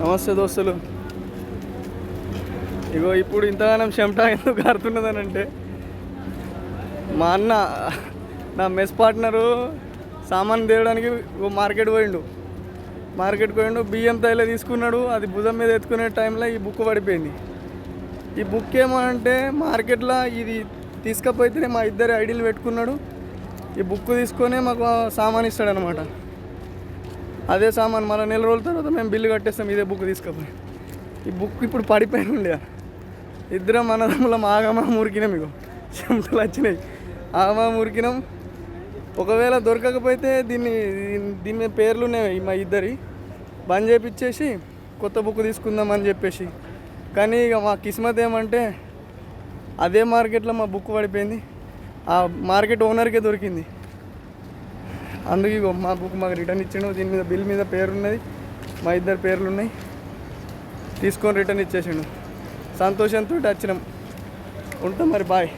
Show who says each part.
Speaker 1: నమస్తే దోస్తులు. ఇగో ఇప్పుడు ఇంతగానం చెమట ఎందుకు కారుతున్నదనంటే మా అన్న నా మెస్ పార్ట్నరు సామాన్ తీయడానికి ఓ మార్కెట్ పోయిండు. మార్కెట్ పోయిండు బియ్యం తైలే తీసుకున్నాడు అది భుజం మీద ఎత్తుకునే టైంలో ఈ బుక్ పడిపోయింది. ఈ బుక్ ఏమనంటే మార్కెట్లో ఇది తీసుకపోతేనే మా ఇద్దరు ఐడీలు పెట్టుకున్నాడు ఈ బుక్ తీసుకొని మాకు సామాన్ ఇస్తాడనమాట అదే సామాన్ మరో నెల రోజుల తర్వాత మేము బిల్లు కట్టేస్తాం ఇదే బుక్ తీసుకపోయి. ఈ బుక్ ఇప్పుడు పడిపోయి ఉండే ఇద్దరం అన్నదమ్ములం ఆగమా మురికినాం ఇగో. చెమటలు వచ్చినాయి. ఆగమా మురికినాం. ఒకవేళ దొరకకపోతే దీన్ని దీని- మీద పేర్లు ఉన్నాయి మా ఇద్దరి. బంద్ చేపిచ్చేసి కొత్త బుక్ తీసుకుందామని చెప్పేసి. కానీ ఇక మా కిస్మత్ ఏమంటే అదే మార్కెట్లో మా బుక్ పడిపోయింది. ఆ మార్కెట్ ఓనర్కే దొరికింది. అందుకే ఇగో మా బుక్ మాకు రిటర్న్ ఇచ్చిండు. దీని మీద బిల్ మీద పేరు ఉన్నది మా ఇద్దరు పేర్లు ఉన్నాయి తీసుకొని రిటర్న్ ఇచ్చేసిండు. సంతోషంతో వచ్చినాం. ఉంటాం మరి బాయ్